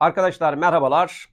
Arkadaşlar merhabalar.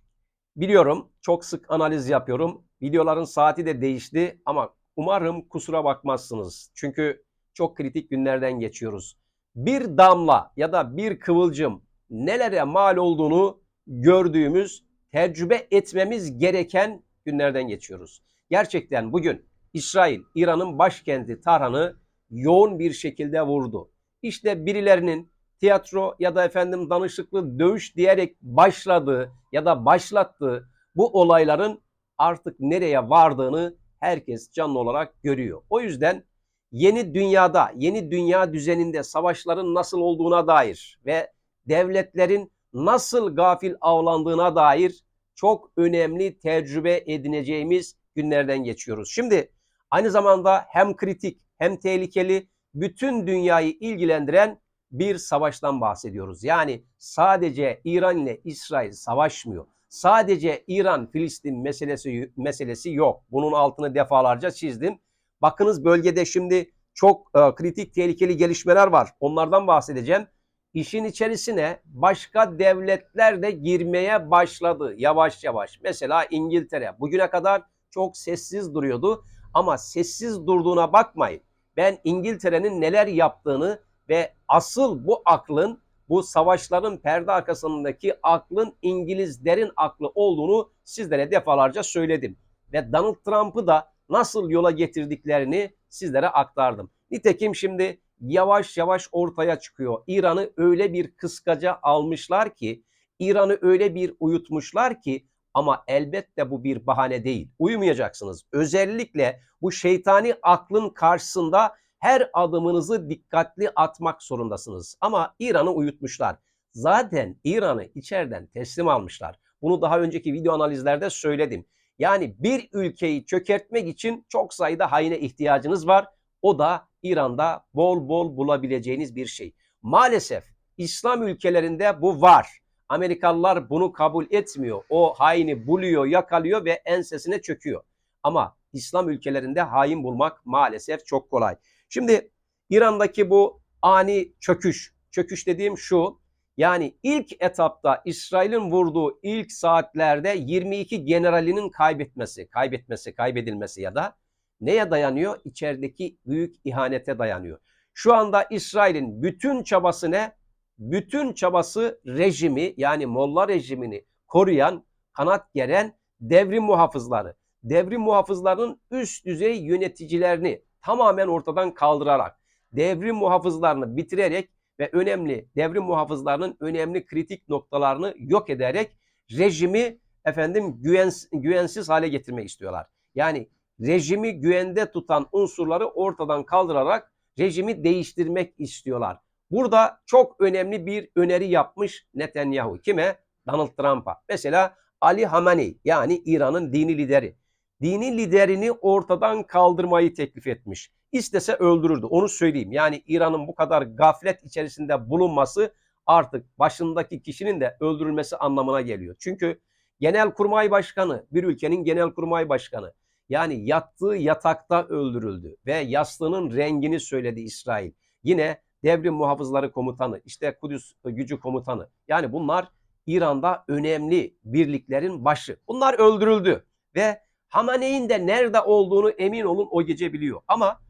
Biliyorum çok sık analiz yapıyorum. Videoların saati de değişti ama umarım kusura bakmazsınız. Çünkü çok kritik günlerden geçiyoruz. Bir damla ya da bir kıvılcım nelere mal olduğunu gördüğümüz, tecrübe etmemiz gereken günlerden geçiyoruz. Gerçekten bugün İsrail, İran'ın başkenti Tahran'ı yoğun bir şekilde vurdu. İşte birilerinin tiyatro ya da efendim danışıklı dövüş diyerek başladığı ya da başlattığı bu olayların artık nereye vardığını herkes canlı olarak görüyor. O yüzden yeni dünyada, yeni dünya düzeninde savaşların nasıl olduğuna dair ve devletlerin nasıl gafil avlandığına dair çok önemli tecrübe edineceğimiz günlerden geçiyoruz. Şimdi aynı zamanda hem kritik hem tehlikeli bütün dünyayı ilgilendiren bir savaştan bahsediyoruz. Yani sadece İran ile İsrail savaşmıyor. Sadece İran-Filistin meselesi meselesi yok. Bunun altını defalarca çizdim. Bakınız bölgede şimdi çok e, kritik tehlikeli gelişmeler var. Onlardan bahsedeceğim. İşin içerisine başka devletler de girmeye başladı yavaş yavaş. Mesela İngiltere bugüne kadar çok sessiz duruyordu ama sessiz durduğuna bakmayın. Ben İngiltere'nin neler yaptığını ve asıl bu aklın bu savaşların perde arkasındaki aklın İngilizlerin aklı olduğunu sizlere defalarca söyledim. Ve Donald Trump'ı da nasıl yola getirdiklerini sizlere aktardım. Nitekim şimdi yavaş yavaş ortaya çıkıyor. İran'ı öyle bir kıskaca almışlar ki, İran'ı öyle bir uyutmuşlar ki ama elbette bu bir bahane değil. Uyumayacaksınız. Özellikle bu şeytani aklın karşısında her adımınızı dikkatli atmak zorundasınız. Ama İran'ı uyutmuşlar. Zaten İran'ı içeriden teslim almışlar. Bunu daha önceki video analizlerde söyledim. Yani bir ülkeyi çökertmek için çok sayıda haine ihtiyacınız var. O da İran'da bol bol bulabileceğiniz bir şey. Maalesef İslam ülkelerinde bu var. Amerikalılar bunu kabul etmiyor. O haini buluyor, yakalıyor ve ensesine çöküyor. Ama İslam ülkelerinde hain bulmak maalesef çok kolay. Şimdi İran'daki bu ani çöküş, çöküş dediğim şu, yani ilk etapta İsrail'in vurduğu ilk saatlerde 22 generalinin kaybetmesi, kaybetmesi, kaybedilmesi ya da neye dayanıyor? İçerideki büyük ihanete dayanıyor. Şu anda İsrail'in bütün çabası ne? Bütün çabası rejimi yani Molla rejimini koruyan, kanat geren devrim muhafızları. Devrim muhafızlarının üst düzey yöneticilerini tamamen ortadan kaldırarak, devrim muhafızlarını bitirerek ve önemli devrim muhafızlarının önemli kritik noktalarını yok ederek rejimi efendim güvens, güvensiz hale getirmek istiyorlar. Yani rejimi güvende tutan unsurları ortadan kaldırarak rejimi değiştirmek istiyorlar. Burada çok önemli bir öneri yapmış Netanyahu. Kime? Donald Trump'a. Mesela Ali Hamaney yani İran'ın dini lideri dini liderini ortadan kaldırmayı teklif etmiş. İstese öldürürdü onu söyleyeyim. Yani İran'ın bu kadar gaflet içerisinde bulunması artık başındaki kişinin de öldürülmesi anlamına geliyor. Çünkü Genelkurmay Başkanı, bir ülkenin Genelkurmay Başkanı yani yattığı yatakta öldürüldü ve yastığının rengini söyledi İsrail. Yine devrim muhafızları komutanı, işte Kudüs gücü komutanı. Yani bunlar İran'da önemli birliklerin başı. Bunlar öldürüldü ve Hamaney'in de nerede olduğunu emin olun o gece biliyor. Ama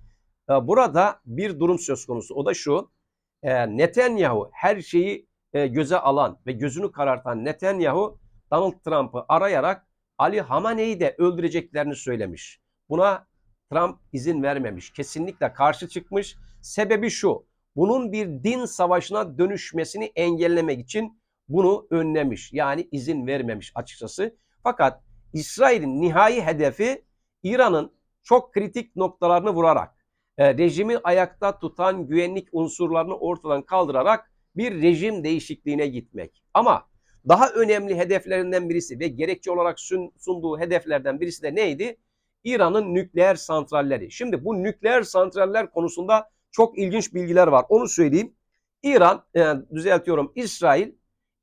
e, burada bir durum söz konusu. O da şu. E, Netanyahu her şeyi e, göze alan ve gözünü karartan Netanyahu Donald Trump'ı arayarak Ali Hamaney'i de öldüreceklerini söylemiş. Buna Trump izin vermemiş. Kesinlikle karşı çıkmış. Sebebi şu. Bunun bir din savaşına dönüşmesini engellemek için bunu önlemiş. Yani izin vermemiş açıkçası. Fakat İsrail'in nihai hedefi İran'ın çok kritik noktalarını vurarak, e, rejimi ayakta tutan güvenlik unsurlarını ortadan kaldırarak bir rejim değişikliğine gitmek. Ama daha önemli hedeflerinden birisi ve gerekçe olarak sunduğu hedeflerden birisi de neydi? İran'ın nükleer santralleri. Şimdi bu nükleer santraller konusunda çok ilginç bilgiler var. Onu söyleyeyim. İran, e, düzeltiyorum İsrail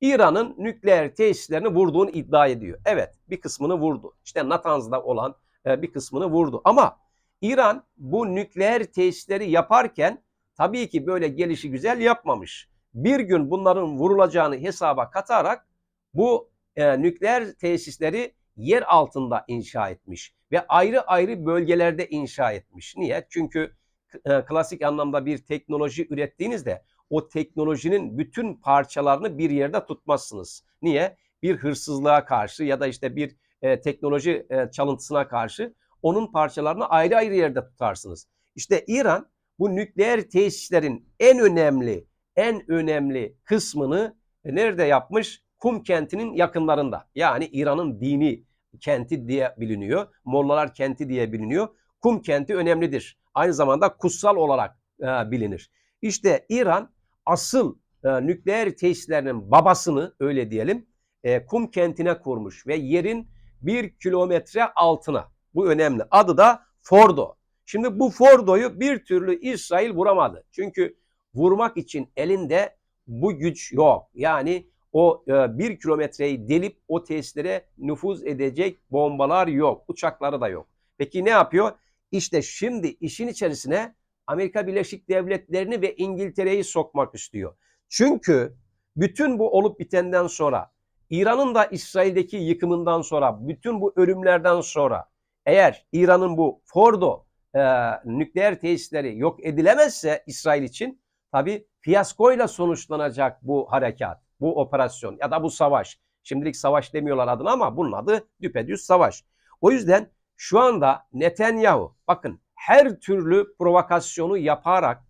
İran'ın nükleer tesislerini vurduğunu iddia ediyor. Evet bir kısmını vurdu. İşte Natanz'da olan e, bir kısmını vurdu. Ama İran bu nükleer tesisleri yaparken tabii ki böyle gelişi güzel yapmamış. Bir gün bunların vurulacağını hesaba katarak bu e, nükleer tesisleri yer altında inşa etmiş ve ayrı ayrı bölgelerde inşa etmiş. Niye? Çünkü e, klasik anlamda bir teknoloji ürettiğinizde o teknolojinin bütün parçalarını bir yerde tutmazsınız. Niye? Bir hırsızlığa karşı ya da işte bir e, teknoloji e, çalıntısına karşı onun parçalarını ayrı ayrı yerde tutarsınız. İşte İran bu nükleer tesislerin en önemli en önemli kısmını nerede yapmış? Kum kentinin yakınlarında. Yani İran'ın dini kenti diye biliniyor. Mollalar kenti diye biliniyor. Kum kenti önemlidir. Aynı zamanda kutsal olarak e, bilinir. İşte İran asıl e, nükleer tesislerinin babasını öyle diyelim e, kum kentine kurmuş ve yerin bir kilometre altına. Bu önemli. Adı da Fordo. Şimdi bu Fordo'yu bir türlü İsrail vuramadı. Çünkü vurmak için elinde bu güç yok. Yani o e, bir kilometreyi delip o tesislere nüfuz edecek bombalar yok. Uçakları da yok. Peki ne yapıyor? İşte şimdi işin içerisine Amerika Birleşik Devletleri'ni ve İngiltere'yi sokmak istiyor. Çünkü bütün bu olup bitenden sonra İran'ın da İsrail'deki yıkımından sonra bütün bu ölümlerden sonra eğer İran'ın bu Fordo e, nükleer tesisleri yok edilemezse İsrail için tabi fiyaskoyla sonuçlanacak bu harekat, bu operasyon ya da bu savaş. Şimdilik savaş demiyorlar adına ama bunun adı düpedüz savaş. O yüzden şu anda Netanyahu bakın her türlü provokasyonu yaparak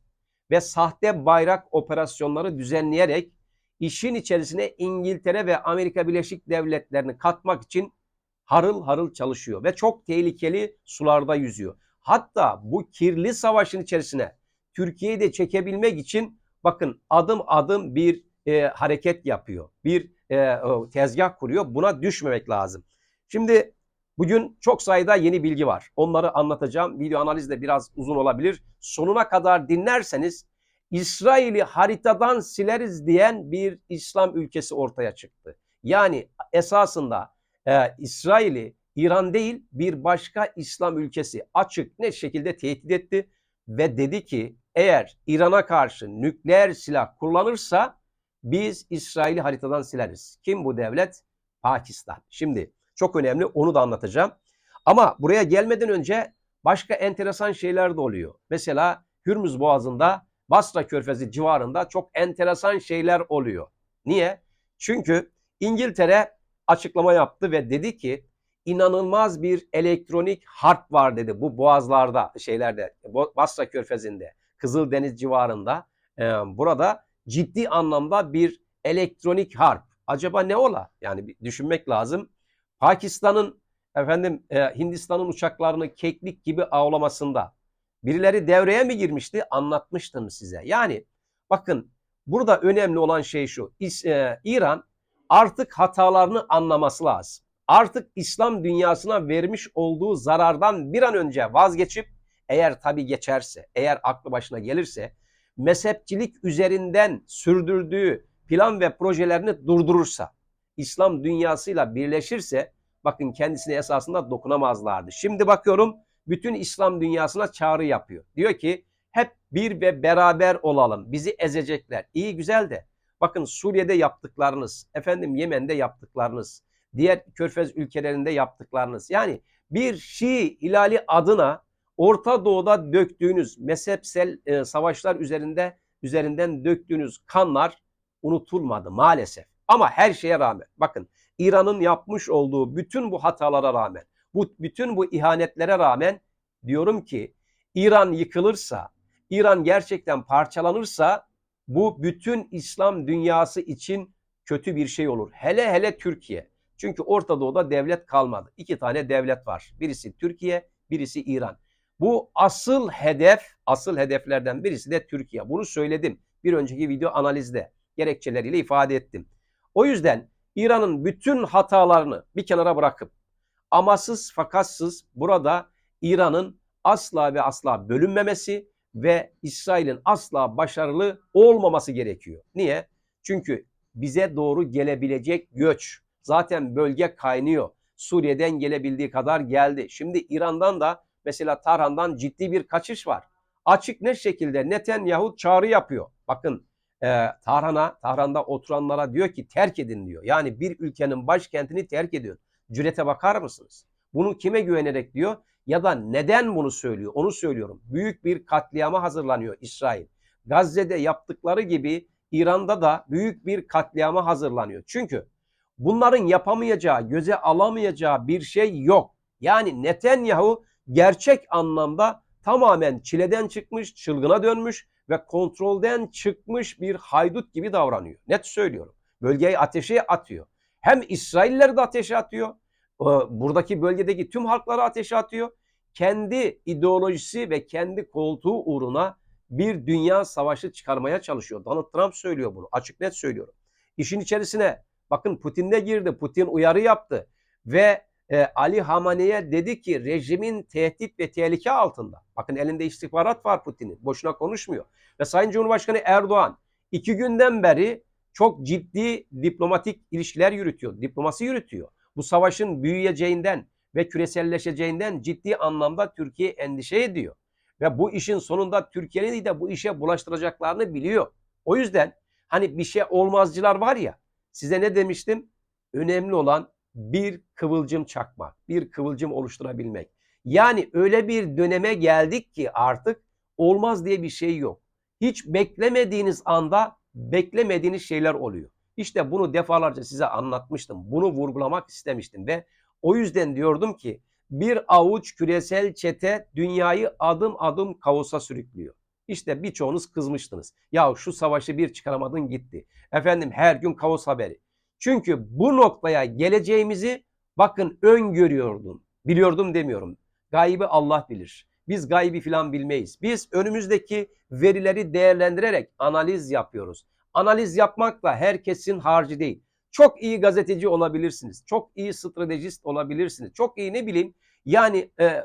ve sahte bayrak operasyonları düzenleyerek işin içerisine İngiltere ve Amerika Birleşik Devletleri'ni katmak için harıl harıl çalışıyor ve çok tehlikeli sularda yüzüyor. Hatta bu kirli savaşın içerisine Türkiye'yi de çekebilmek için bakın adım adım bir e, hareket yapıyor. Bir e, tezgah kuruyor. Buna düşmemek lazım. Şimdi bugün çok sayıda yeni bilgi var. Onları anlatacağım. Video analiz de biraz uzun olabilir. Sonuna kadar dinlerseniz İsrail'i haritadan sileriz diyen bir İslam ülkesi ortaya çıktı. Yani esasında e, İsrail'i İran değil bir başka İslam ülkesi açık ne şekilde tehdit etti ve dedi ki eğer İran'a karşı nükleer silah kullanırsa biz İsrail'i haritadan sileriz. Kim bu devlet? Pakistan. Şimdi çok önemli onu da anlatacağım. Ama buraya gelmeden önce başka enteresan şeyler de oluyor. Mesela Hürmüz Boğazı'nda Basra Körfezi civarında çok enteresan şeyler oluyor. Niye? Çünkü İngiltere açıklama yaptı ve dedi ki inanılmaz bir elektronik harp var dedi bu boğazlarda şeylerde Basra Körfezi'nde Kızıldeniz civarında e, burada ciddi anlamda bir elektronik harp. Acaba ne ola? Yani düşünmek lazım. Pakistan'ın efendim e, Hindistan'ın uçaklarını keklik gibi avlamasında birileri devreye mi girmişti? Anlatmıştım size. Yani bakın burada önemli olan şey şu. İs, e, İran artık hatalarını anlaması lazım. Artık İslam dünyasına vermiş olduğu zarardan bir an önce vazgeçip eğer tabi geçerse, eğer aklı başına gelirse mezhepçilik üzerinden sürdürdüğü plan ve projelerini durdurursa, İslam dünyasıyla birleşirse bakın kendisine esasında dokunamazlardı. Şimdi bakıyorum bütün İslam dünyasına çağrı yapıyor. Diyor ki hep bir ve beraber olalım. Bizi ezecekler. İyi güzel de bakın Suriye'de yaptıklarınız, efendim Yemen'de yaptıklarınız, diğer körfez ülkelerinde yaptıklarınız. Yani bir Şii hilali adına Orta Doğu'da döktüğünüz mezhepsel e, savaşlar üzerinde üzerinden döktüğünüz kanlar unutulmadı maalesef. Ama her şeye rağmen bakın İran'ın yapmış olduğu bütün bu hatalara rağmen, bu bütün bu ihanetlere rağmen diyorum ki İran yıkılırsa, İran gerçekten parçalanırsa bu bütün İslam dünyası için kötü bir şey olur. Hele hele Türkiye. Çünkü Orta Doğu'da devlet kalmadı. İki tane devlet var. Birisi Türkiye, birisi İran. Bu asıl hedef, asıl hedeflerden birisi de Türkiye. Bunu söyledim bir önceki video analizde. Gerekçeleriyle ifade ettim. O yüzden İran'ın bütün hatalarını bir kenara bırakıp amasız fakatsız burada İran'ın asla ve asla bölünmemesi ve İsrail'in asla başarılı olmaması gerekiyor. Niye? Çünkü bize doğru gelebilecek göç zaten bölge kaynıyor. Suriye'den gelebildiği kadar geldi. Şimdi İran'dan da mesela Tarhan'dan ciddi bir kaçış var. Açık ne şekilde Netanyahu çağrı yapıyor. Bakın e, Tahran'a, Tahran'da oturanlara diyor ki terk edin diyor. Yani bir ülkenin başkentini terk ediyor. Cürete bakar mısınız? Bunu kime güvenerek diyor ya da neden bunu söylüyor? Onu söylüyorum. Büyük bir katliama hazırlanıyor İsrail. Gazze'de yaptıkları gibi İran'da da büyük bir katliama hazırlanıyor. Çünkü bunların yapamayacağı, göze alamayacağı bir şey yok. Yani Netanyahu gerçek anlamda tamamen çileden çıkmış, çılgına dönmüş ve kontrolden çıkmış bir haydut gibi davranıyor. Net söylüyorum. Bölgeyi ateşe atıyor. Hem İsrailleri de ateşe atıyor. e, Buradaki bölgedeki tüm halkları ateşe atıyor. Kendi ideolojisi ve kendi koltuğu uğruna bir dünya savaşı çıkarmaya çalışıyor. Donald Trump söylüyor bunu. Açık net söylüyorum. İşin içerisine bakın Putin de girdi. Putin uyarı yaptı. Ve e, Ali Hamane'ye dedi ki rejimin tehdit ve tehlike altında. Bakın elinde istihbarat var Putin'in. Boşuna konuşmuyor. Ve Sayın Cumhurbaşkanı Erdoğan iki günden beri çok ciddi diplomatik ilişkiler yürütüyor. Diplomasi yürütüyor. Bu savaşın büyüyeceğinden ve küreselleşeceğinden ciddi anlamda Türkiye endişe ediyor. Ve bu işin sonunda Türkiye'nin de bu işe bulaştıracaklarını biliyor. O yüzden hani bir şey olmazcılar var ya size ne demiştim? Önemli olan bir kıvılcım çakmak, bir kıvılcım oluşturabilmek. Yani öyle bir döneme geldik ki artık olmaz diye bir şey yok. Hiç beklemediğiniz anda beklemediğiniz şeyler oluyor. İşte bunu defalarca size anlatmıştım. Bunu vurgulamak istemiştim ve o yüzden diyordum ki bir avuç küresel çete dünyayı adım adım kaosa sürüklüyor. İşte birçoğunuz kızmıştınız. Ya şu savaşı bir çıkaramadın gitti. Efendim her gün kaos haberi. Çünkü bu noktaya geleceğimizi bakın öngörüyordum. Biliyordum demiyorum. Gaybi Allah bilir. Biz gaybi filan bilmeyiz. Biz önümüzdeki verileri değerlendirerek analiz yapıyoruz. Analiz yapmak da herkesin harcı değil. Çok iyi gazeteci olabilirsiniz. Çok iyi stratejist olabilirsiniz. Çok iyi ne bileyim yani e,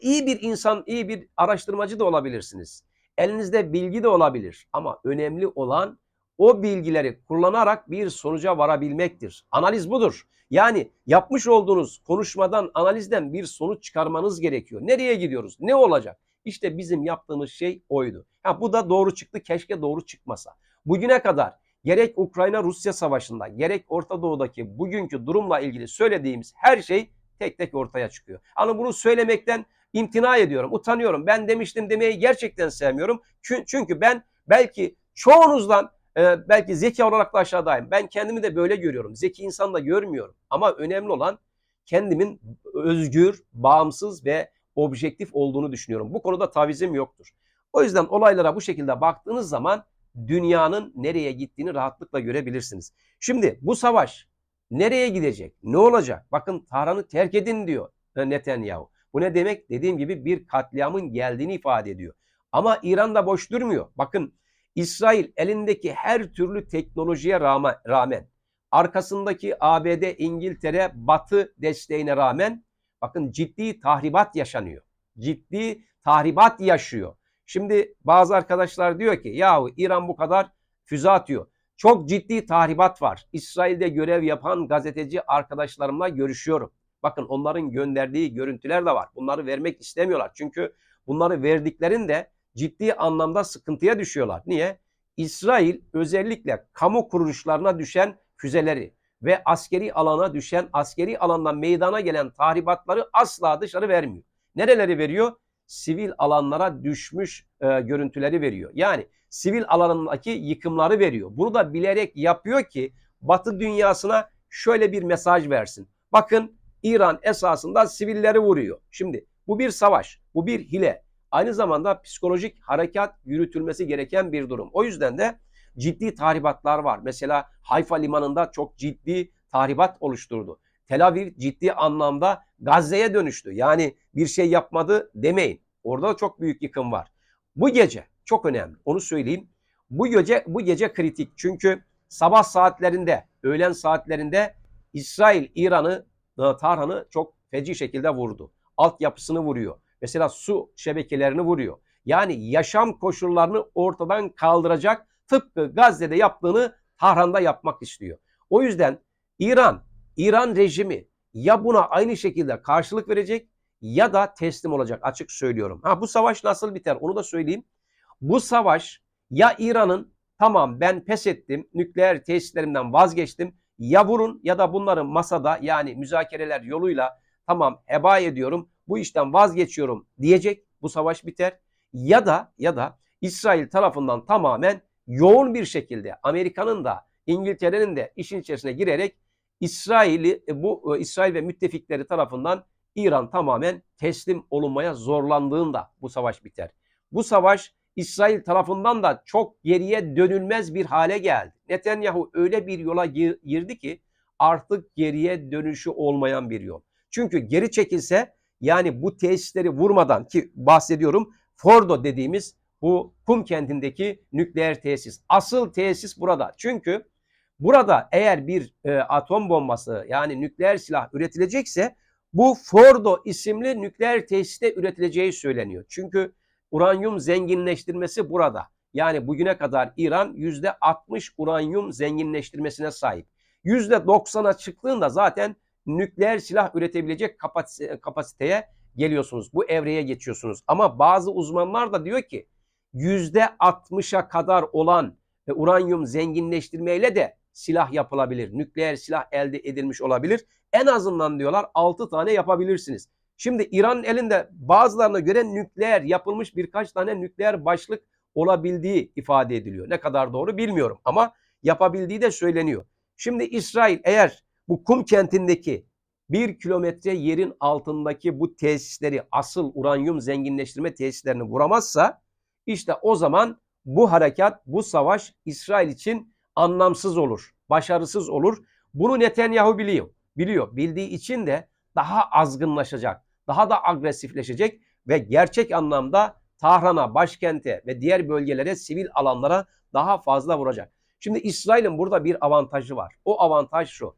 iyi bir insan, iyi bir araştırmacı da olabilirsiniz. Elinizde bilgi de olabilir ama önemli olan o bilgileri kullanarak bir sonuca varabilmektir. Analiz budur. Yani yapmış olduğunuz konuşmadan, analizden bir sonuç çıkarmanız gerekiyor. Nereye gidiyoruz? Ne olacak? İşte bizim yaptığımız şey oydu. Ha, bu da doğru çıktı. Keşke doğru çıkmasa. Bugüne kadar gerek Ukrayna-Rusya savaşında gerek Orta Doğu'daki bugünkü durumla ilgili söylediğimiz her şey tek tek ortaya çıkıyor. Ama bunu söylemekten imtina ediyorum, utanıyorum. Ben demiştim demeyi gerçekten sevmiyorum. Çünkü ben belki çoğunuzdan e, belki zeki olarak da aşağıdayım. Ben kendimi de böyle görüyorum. Zeki insan da görmüyorum. Ama önemli olan kendimin özgür, bağımsız ve objektif olduğunu düşünüyorum. Bu konuda tavizim yoktur. O yüzden olaylara bu şekilde baktığınız zaman dünyanın nereye gittiğini rahatlıkla görebilirsiniz. Şimdi bu savaş nereye gidecek? Ne olacak? Bakın Tahran'ı terk edin diyor Netanyahu. Bu ne demek? Dediğim gibi bir katliamın geldiğini ifade ediyor. Ama İran da boş durmuyor. Bakın İsrail elindeki her türlü teknolojiye rağmen, arkasındaki ABD, İngiltere, Batı desteğine rağmen bakın ciddi tahribat yaşanıyor. Ciddi tahribat yaşıyor. Şimdi bazı arkadaşlar diyor ki yahu İran bu kadar füze atıyor. Çok ciddi tahribat var. İsrail'de görev yapan gazeteci arkadaşlarımla görüşüyorum. Bakın onların gönderdiği görüntüler de var. Bunları vermek istemiyorlar. Çünkü bunları verdiklerinde ciddi anlamda sıkıntıya düşüyorlar. Niye? İsrail özellikle kamu kuruluşlarına düşen füzeleri ve askeri alana düşen, askeri alandan meydana gelen tahribatları asla dışarı vermiyor. Nereleri veriyor? Sivil alanlara düşmüş e, görüntüleri veriyor. Yani sivil alanındaki yıkımları veriyor. Bunu da bilerek yapıyor ki Batı dünyasına şöyle bir mesaj versin. Bakın İran esasında sivilleri vuruyor. Şimdi bu bir savaş, bu bir hile aynı zamanda psikolojik harekat yürütülmesi gereken bir durum. O yüzden de ciddi tahribatlar var. Mesela Hayfa limanında çok ciddi tahribat oluşturdu. Tel Aviv ciddi anlamda Gazze'ye dönüştü. Yani bir şey yapmadı demeyin. Orada da çok büyük yıkım var. Bu gece çok önemli. Onu söyleyeyim. Bu gece bu gece kritik. Çünkü sabah saatlerinde, öğlen saatlerinde İsrail İran'ı, Tahran'ı çok feci şekilde vurdu. Altyapısını vuruyor. Mesela su şebekelerini vuruyor. Yani yaşam koşullarını ortadan kaldıracak tıpkı Gazze'de yaptığını Tahran'da yapmak istiyor. O yüzden İran, İran rejimi ya buna aynı şekilde karşılık verecek ya da teslim olacak açık söylüyorum. Ha bu savaş nasıl biter onu da söyleyeyim. Bu savaş ya İran'ın tamam ben pes ettim, nükleer tesislerimden vazgeçtim. Ya vurun ya da bunları masada yani müzakereler yoluyla tamam heba ediyorum, bu işten vazgeçiyorum diyecek. Bu savaş biter. Ya da ya da İsrail tarafından tamamen yoğun bir şekilde Amerika'nın da İngiltere'nin de işin içerisine girerek İsrail'i e, bu e, İsrail ve müttefikleri tarafından İran tamamen teslim olunmaya zorlandığında bu savaş biter. Bu savaş İsrail tarafından da çok geriye dönülmez bir hale geldi. Netanyahu öyle bir yola girdi ki artık geriye dönüşü olmayan bir yol. Çünkü geri çekilse yani bu tesisleri vurmadan ki bahsediyorum Fordo dediğimiz bu Kum kentindeki nükleer tesis. Asıl tesis burada. Çünkü burada eğer bir e, atom bombası yani nükleer silah üretilecekse bu Fordo isimli nükleer tesiste üretileceği söyleniyor. Çünkü uranyum zenginleştirmesi burada. Yani bugüne kadar İran %60 uranyum zenginleştirmesine sahip. %90'a çıktığında zaten nükleer silah üretebilecek kapasiteye geliyorsunuz. Bu evreye geçiyorsunuz. Ama bazı uzmanlar da diyor ki %60'a kadar olan uranyum zenginleştirmeyle de silah yapılabilir. Nükleer silah elde edilmiş olabilir. En azından diyorlar 6 tane yapabilirsiniz. Şimdi İran'ın elinde bazılarına göre nükleer yapılmış birkaç tane nükleer başlık olabildiği ifade ediliyor. Ne kadar doğru bilmiyorum ama yapabildiği de söyleniyor. Şimdi İsrail eğer bu Kum kentindeki bir kilometre yerin altındaki bu tesisleri asıl uranyum zenginleştirme tesislerini vuramazsa işte o zaman bu harekat, bu savaş İsrail için anlamsız olur, başarısız olur. Bunu Netanyahu biliyor. Biliyor. Bildiği için de daha azgınlaşacak, daha da agresifleşecek ve gerçek anlamda Tahran'a, başkente ve diğer bölgelere, sivil alanlara daha fazla vuracak. Şimdi İsrail'in burada bir avantajı var. O avantaj şu.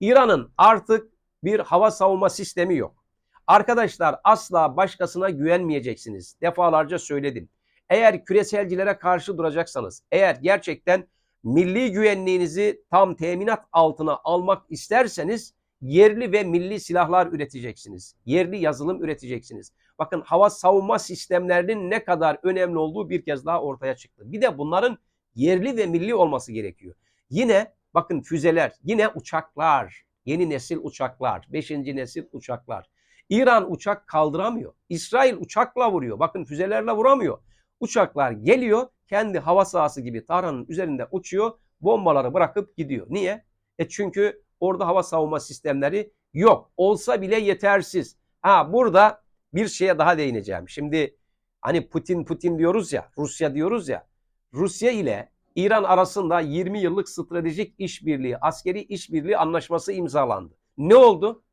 İran'ın artık bir hava savunma sistemi yok. Arkadaşlar asla başkasına güvenmeyeceksiniz. Defalarca söyledim. Eğer küreselcilere karşı duracaksanız, eğer gerçekten milli güvenliğinizi tam teminat altına almak isterseniz yerli ve milli silahlar üreteceksiniz. Yerli yazılım üreteceksiniz. Bakın hava savunma sistemlerinin ne kadar önemli olduğu bir kez daha ortaya çıktı. Bir de bunların yerli ve milli olması gerekiyor. Yine bakın füzeler, yine uçaklar, yeni nesil uçaklar, beşinci nesil uçaklar. İran uçak kaldıramıyor. İsrail uçakla vuruyor. Bakın füzelerle vuramıyor. Uçaklar geliyor kendi hava sahası gibi Tahran'ın üzerinde uçuyor. Bombaları bırakıp gidiyor. Niye? E çünkü orada hava savunma sistemleri yok. Olsa bile yetersiz. Ha burada bir şeye daha değineceğim. Şimdi hani Putin Putin diyoruz ya, Rusya diyoruz ya. Rusya ile İran arasında 20 yıllık stratejik işbirliği, askeri işbirliği anlaşması imzalandı. Ne oldu?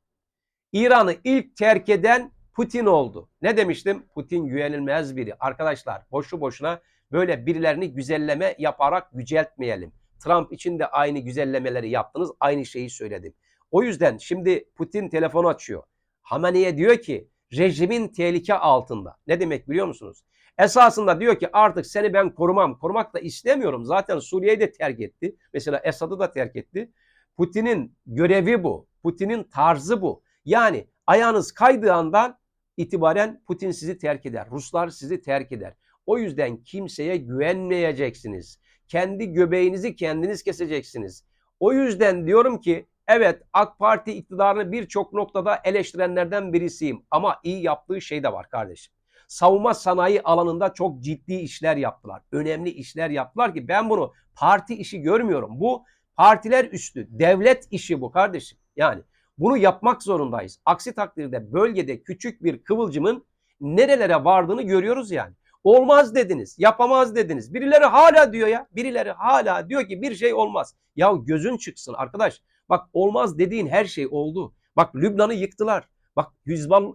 İran'ı ilk terk eden Putin oldu. Ne demiştim? Putin güvenilmez biri. Arkadaşlar boşu boşuna böyle birilerini güzelleme yaparak yüceltmeyelim. Trump için de aynı güzellemeleri yaptınız. Aynı şeyi söyledim. O yüzden şimdi Putin telefon açıyor. Hamane'ye diyor ki rejimin tehlike altında. Ne demek biliyor musunuz? Esasında diyor ki artık seni ben korumam. Korumak da istemiyorum. Zaten Suriye'yi de terk etti. Mesela Esad'ı da terk etti. Putin'in görevi bu. Putin'in tarzı bu. Yani ayağınız kaydığı andan itibaren Putin sizi terk eder. Ruslar sizi terk eder. O yüzden kimseye güvenmeyeceksiniz. Kendi göbeğinizi kendiniz keseceksiniz. O yüzden diyorum ki evet AK Parti iktidarını birçok noktada eleştirenlerden birisiyim. Ama iyi yaptığı şey de var kardeşim. Savunma sanayi alanında çok ciddi işler yaptılar. Önemli işler yaptılar ki ben bunu parti işi görmüyorum. Bu partiler üstü devlet işi bu kardeşim. Yani bunu yapmak zorundayız. Aksi takdirde bölgede küçük bir kıvılcımın nerelere vardığını görüyoruz yani. Olmaz dediniz, yapamaz dediniz. Birileri hala diyor ya, birileri hala diyor ki bir şey olmaz. Ya gözün çıksın arkadaş. Bak olmaz dediğin her şey oldu. Bak Lübnan'ı yıktılar. Bak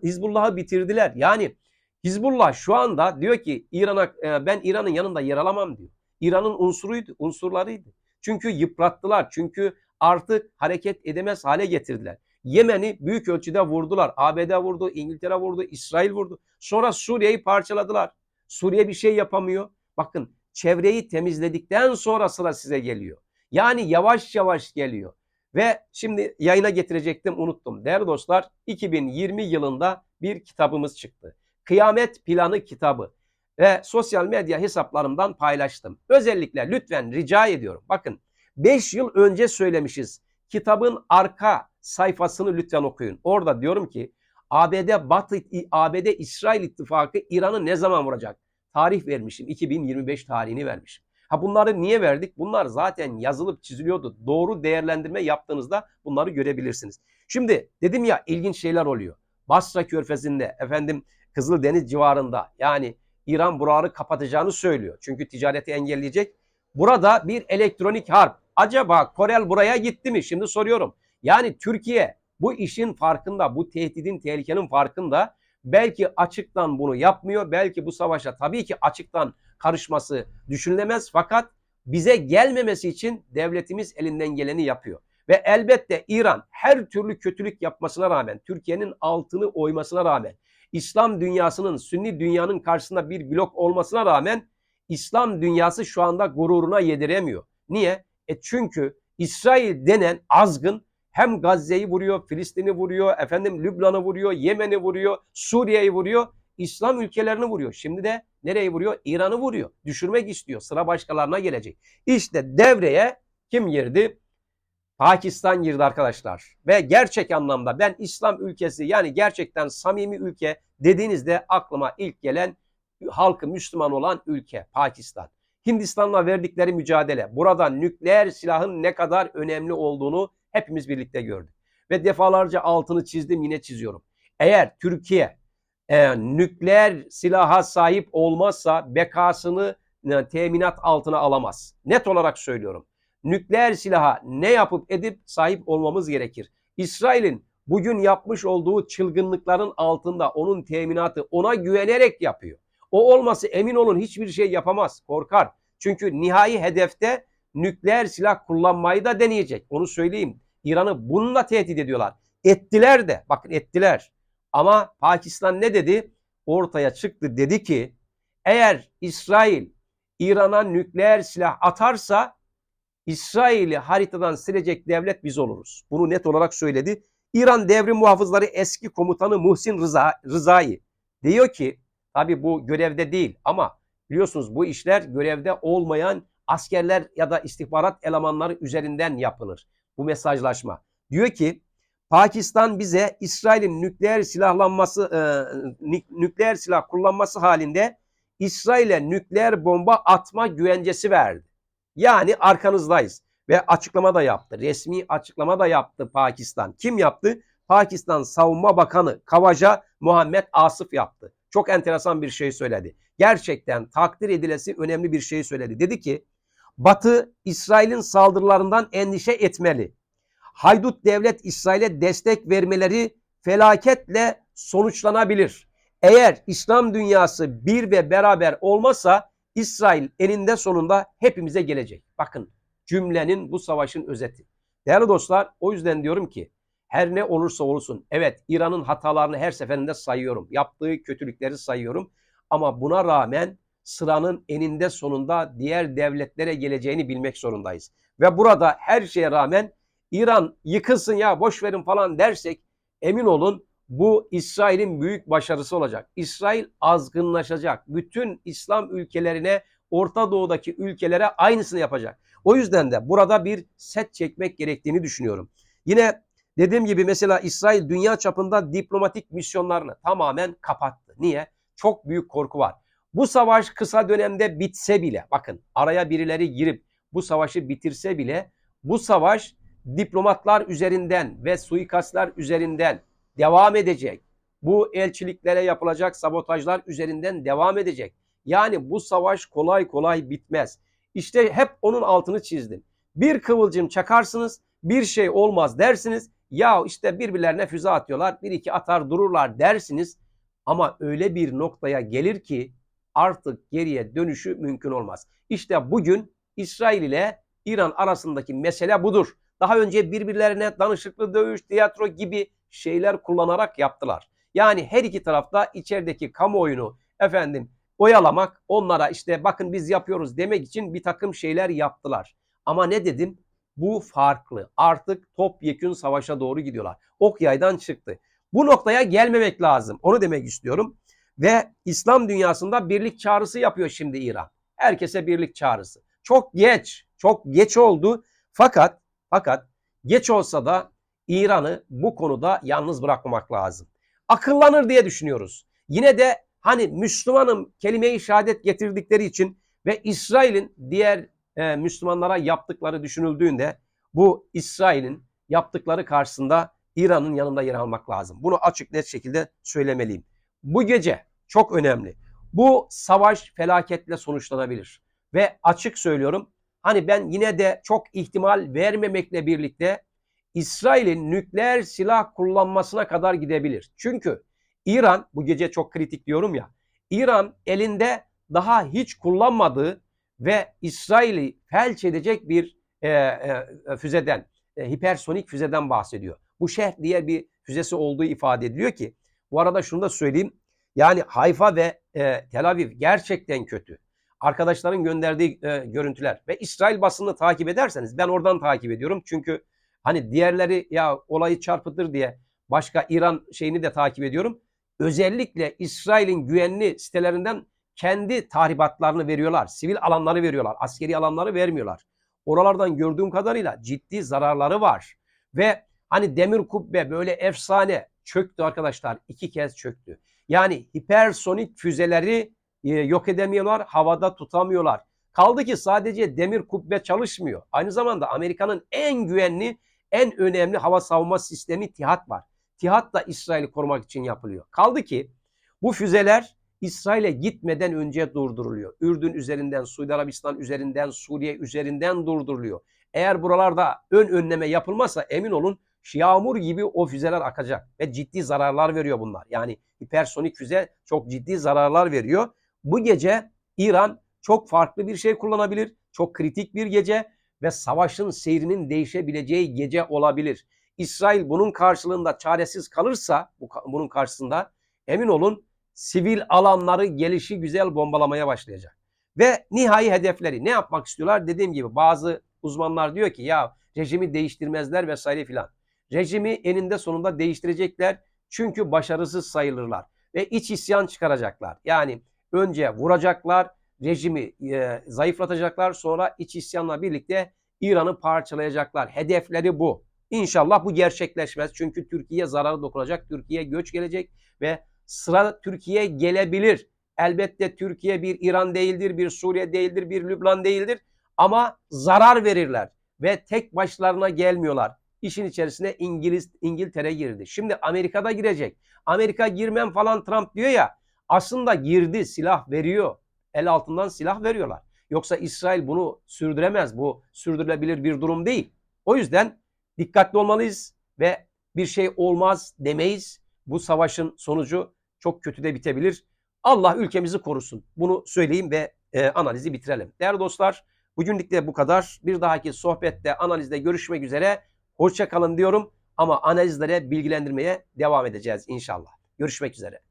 Hizbullah'ı bitirdiler. Yani Hizbullah şu anda diyor ki İran'a e, ben İran'ın yanında yer alamam diyor. İran'ın unsuruydu, unsurlarıydı. Çünkü yıprattılar. Çünkü artık hareket edemez hale getirdiler. Yemen'i büyük ölçüde vurdular. ABD vurdu, İngiltere vurdu, İsrail vurdu. Sonra Suriye'yi parçaladılar. Suriye bir şey yapamıyor. Bakın çevreyi temizledikten sonra sıra size geliyor. Yani yavaş yavaş geliyor. Ve şimdi yayına getirecektim unuttum. Değerli dostlar 2020 yılında bir kitabımız çıktı. Kıyamet Planı kitabı. ve sosyal medya hesaplarımdan paylaştım. Özellikle lütfen rica ediyorum. Bakın 5 yıl önce söylemişiz. Kitabın arka sayfasını lütfen okuyun. Orada diyorum ki ABD Batı ABD İsrail ittifakı İran'ı ne zaman vuracak? Tarih vermişim. 2025 tarihini vermişim. Ha bunları niye verdik? Bunlar zaten yazılıp çiziliyordu. Doğru değerlendirme yaptığınızda bunları görebilirsiniz. Şimdi dedim ya ilginç şeyler oluyor. Basra Körfezi'nde efendim Kızıldeniz civarında yani İran buraları kapatacağını söylüyor. Çünkü ticareti engelleyecek. Burada bir elektronik harp. Acaba Korel buraya gitti mi? Şimdi soruyorum. Yani Türkiye bu işin farkında, bu tehdidin, tehlikenin farkında. Belki açıktan bunu yapmıyor. Belki bu savaşa tabii ki açıktan karışması düşünülemez. Fakat bize gelmemesi için devletimiz elinden geleni yapıyor. Ve elbette İran her türlü kötülük yapmasına rağmen, Türkiye'nin altını oymasına rağmen, İslam dünyasının, Sünni dünyanın karşısında bir blok olmasına rağmen İslam dünyası şu anda gururuna yediremiyor. Niye? E çünkü İsrail denen azgın hem Gazze'yi vuruyor, Filistin'i vuruyor, efendim Lübnan'ı vuruyor, Yemen'i vuruyor, Suriye'yi vuruyor, İslam ülkelerini vuruyor. Şimdi de nereyi vuruyor? İran'ı vuruyor. Düşürmek istiyor. Sıra başkalarına gelecek. İşte devreye kim girdi? Pakistan girdi arkadaşlar. Ve gerçek anlamda ben İslam ülkesi yani gerçekten samimi ülke dediğinizde aklıma ilk gelen halkı Müslüman olan ülke Pakistan. Hindistan'la verdikleri mücadele, burada nükleer silahın ne kadar önemli olduğunu hepimiz birlikte gördük. Ve defalarca altını çizdim yine çiziyorum. Eğer Türkiye e, nükleer silaha sahip olmazsa bekasını e, teminat altına alamaz. Net olarak söylüyorum. Nükleer silaha ne yapıp edip sahip olmamız gerekir. İsrail'in bugün yapmış olduğu çılgınlıkların altında onun teminatı ona güvenerek yapıyor. O olması emin olun hiçbir şey yapamaz, korkar. Çünkü nihai hedefte nükleer silah kullanmayı da deneyecek. Onu söyleyeyim. İran'ı bununla tehdit ediyorlar. Ettiler de. Bakın ettiler. Ama Pakistan ne dedi? Ortaya çıktı dedi ki eğer İsrail İran'a nükleer silah atarsa İsrail'i haritadan silecek devlet biz oluruz. Bunu net olarak söyledi. İran devrim muhafızları eski komutanı Muhsin Rıza, Rızai diyor ki tabi bu görevde değil ama biliyorsunuz bu işler görevde olmayan askerler ya da istihbarat elemanları üzerinden yapılır bu mesajlaşma. Diyor ki Pakistan bize İsrail'in nükleer silahlanması, e, nükleer silah kullanması halinde İsrail'e nükleer bomba atma güvencesi verdi. Yani arkanızdayız ve açıklama da yaptı. Resmi açıklama da yaptı Pakistan. Kim yaptı? Pakistan Savunma Bakanı Kavaja Muhammed Asif yaptı. Çok enteresan bir şey söyledi. Gerçekten takdir edilesi önemli bir şey söyledi. Dedi ki Batı İsrail'in saldırılarından endişe etmeli. Haydut devlet İsrail'e destek vermeleri felaketle sonuçlanabilir. Eğer İslam dünyası bir ve beraber olmasa İsrail eninde sonunda hepimize gelecek. Bakın cümlenin bu savaşın özeti. Değerli dostlar o yüzden diyorum ki her ne olursa olsun evet İran'ın hatalarını her seferinde sayıyorum. Yaptığı kötülükleri sayıyorum. Ama buna rağmen sıranın eninde sonunda diğer devletlere geleceğini bilmek zorundayız. Ve burada her şeye rağmen İran yıkılsın ya boş verin falan dersek emin olun bu İsrail'in büyük başarısı olacak. İsrail azgınlaşacak. Bütün İslam ülkelerine, Orta Doğu'daki ülkelere aynısını yapacak. O yüzden de burada bir set çekmek gerektiğini düşünüyorum. Yine dediğim gibi mesela İsrail dünya çapında diplomatik misyonlarını tamamen kapattı. Niye? Çok büyük korku var. Bu savaş kısa dönemde bitse bile bakın araya birileri girip bu savaşı bitirse bile bu savaş diplomatlar üzerinden ve suikastlar üzerinden devam edecek. Bu elçiliklere yapılacak sabotajlar üzerinden devam edecek. Yani bu savaş kolay kolay bitmez. İşte hep onun altını çizdim. Bir kıvılcım çakarsınız, bir şey olmaz dersiniz. Ya işte birbirlerine füze atıyorlar, bir iki atar dururlar dersiniz. Ama öyle bir noktaya gelir ki artık geriye dönüşü mümkün olmaz. İşte bugün İsrail ile İran arasındaki mesele budur. Daha önce birbirlerine danışıklı dövüş, tiyatro gibi şeyler kullanarak yaptılar. Yani her iki tarafta içerideki kamuoyunu efendim oyalamak, onlara işte bakın biz yapıyoruz demek için bir takım şeyler yaptılar. Ama ne dedim? Bu farklı. Artık topyekün savaşa doğru gidiyorlar. Ok yaydan çıktı. Bu noktaya gelmemek lazım. Onu demek istiyorum. Ve İslam dünyasında birlik çağrısı yapıyor şimdi İran. Herkese birlik çağrısı. Çok geç, çok geç oldu. Fakat fakat geç olsa da İran'ı bu konuda yalnız bırakmamak lazım. Akıllanır diye düşünüyoruz. Yine de hani Müslümanım kelime-i şehadet getirdikleri için ve İsrail'in diğer e, Müslümanlara yaptıkları düşünüldüğünde bu İsrail'in yaptıkları karşısında İran'ın yanında yer almak lazım. Bunu açık net şekilde söylemeliyim. Bu gece çok önemli. Bu savaş felaketle sonuçlanabilir. Ve açık söylüyorum hani ben yine de çok ihtimal vermemekle birlikte İsrail'in nükleer silah kullanmasına kadar gidebilir. Çünkü İran bu gece çok kritik diyorum ya. İran elinde daha hiç kullanmadığı ve İsrail'i felç edecek bir e, e, füzeden, e, hipersonik füzeden bahsediyor. Bu şehir diğer bir füzesi olduğu ifade ediliyor ki bu arada şunu da söyleyeyim. Yani Hayfa ve e, Tel Aviv gerçekten kötü. Arkadaşların gönderdiği e, görüntüler ve İsrail basını takip ederseniz ben oradan takip ediyorum. Çünkü hani diğerleri ya olayı çarpıtır diye başka İran şeyini de takip ediyorum. Özellikle İsrail'in güvenli sitelerinden kendi tahribatlarını veriyorlar. Sivil alanları veriyorlar. Askeri alanları vermiyorlar. Oralardan gördüğüm kadarıyla ciddi zararları var. Ve hani demir kubbe böyle efsane çöktü arkadaşlar. iki kez çöktü. Yani hipersonik füzeleri e, yok edemiyorlar, havada tutamıyorlar. Kaldı ki sadece demir kubbe çalışmıyor. Aynı zamanda Amerika'nın en güvenli, en önemli hava savunma sistemi TİHAD var. TİHAD da İsrail'i korumak için yapılıyor. Kaldı ki bu füzeler İsrail'e gitmeden önce durduruluyor. Ürdün üzerinden, Suudi Arabistan üzerinden, Suriye üzerinden durduruluyor. Eğer buralarda ön önleme yapılmazsa emin olun yağmur gibi o füzeler akacak ve ciddi zararlar veriyor bunlar. Yani hipersonik füze çok ciddi zararlar veriyor. Bu gece İran çok farklı bir şey kullanabilir. Çok kritik bir gece ve savaşın seyrinin değişebileceği gece olabilir. İsrail bunun karşılığında çaresiz kalırsa bunun karşısında emin olun sivil alanları gelişi güzel bombalamaya başlayacak. Ve nihai hedefleri ne yapmak istiyorlar? Dediğim gibi bazı uzmanlar diyor ki ya rejimi değiştirmezler vesaire filan. Rejimi eninde sonunda değiştirecekler çünkü başarısız sayılırlar ve iç isyan çıkaracaklar. Yani önce vuracaklar, rejimi e, zayıflatacaklar sonra iç isyanla birlikte İran'ı parçalayacaklar. Hedefleri bu. İnşallah bu gerçekleşmez. Çünkü Türkiye zararı dokunacak. Türkiye göç gelecek ve sıra Türkiye gelebilir. Elbette Türkiye bir İran değildir, bir Suriye değildir, bir Lübnan değildir. Ama zarar verirler ve tek başlarına gelmiyorlar. İşin içerisine İngiliz İngiltere girdi. Şimdi Amerika'da girecek. Amerika girmem falan Trump diyor ya. Aslında girdi, silah veriyor. El altından silah veriyorlar. Yoksa İsrail bunu sürdüremez. Bu sürdürülebilir bir durum değil. O yüzden dikkatli olmalıyız ve bir şey olmaz demeyiz. Bu savaşın sonucu çok kötü de bitebilir. Allah ülkemizi korusun. Bunu söyleyeyim ve e, analizi bitirelim. Değerli dostlar, bugünlük de bu kadar. Bir dahaki sohbette, analizde görüşmek üzere. Hoşça kalın diyorum ama analizlere bilgilendirmeye devam edeceğiz inşallah. Görüşmek üzere.